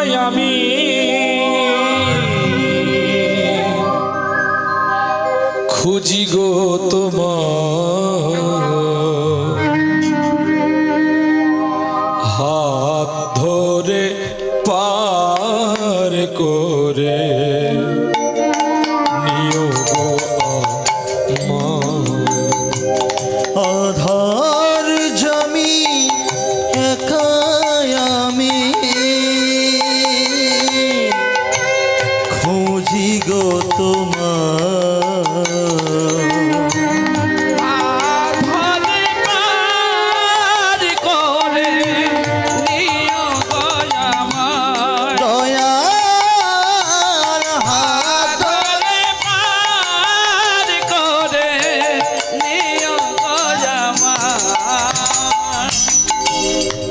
নয় আমি। খুঁজি গো তোমার হাত ধরে পার করে।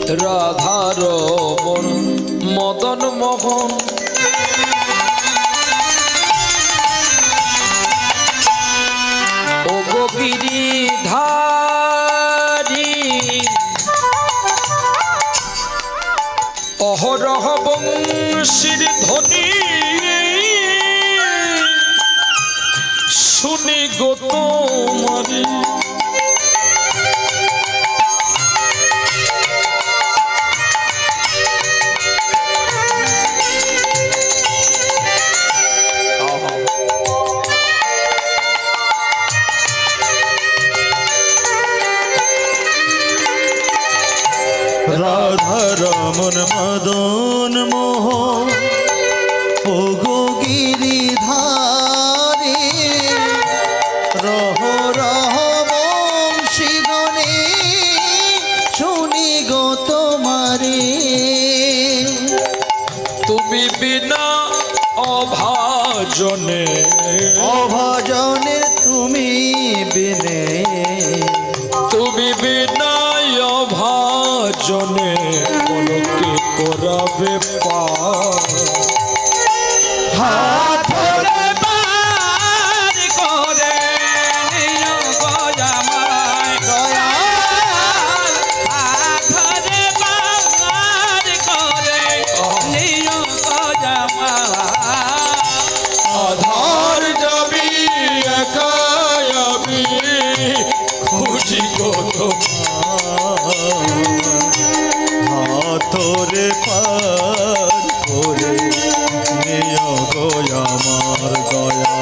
রাধার মদন মোহন। ও ধারি অহরহ বংশীর ধ্বনি রাধা রমন মদন মোহ। ও গো গিরিধারে রহ রহ বংশীগণে শুনি গো তোমারে। তুমি বিনা অভাজনে। অভাজনে অভাজনে বলকে করাবে পা হাত আধারে পার করে পার করে নিয় গয়া মার গয়া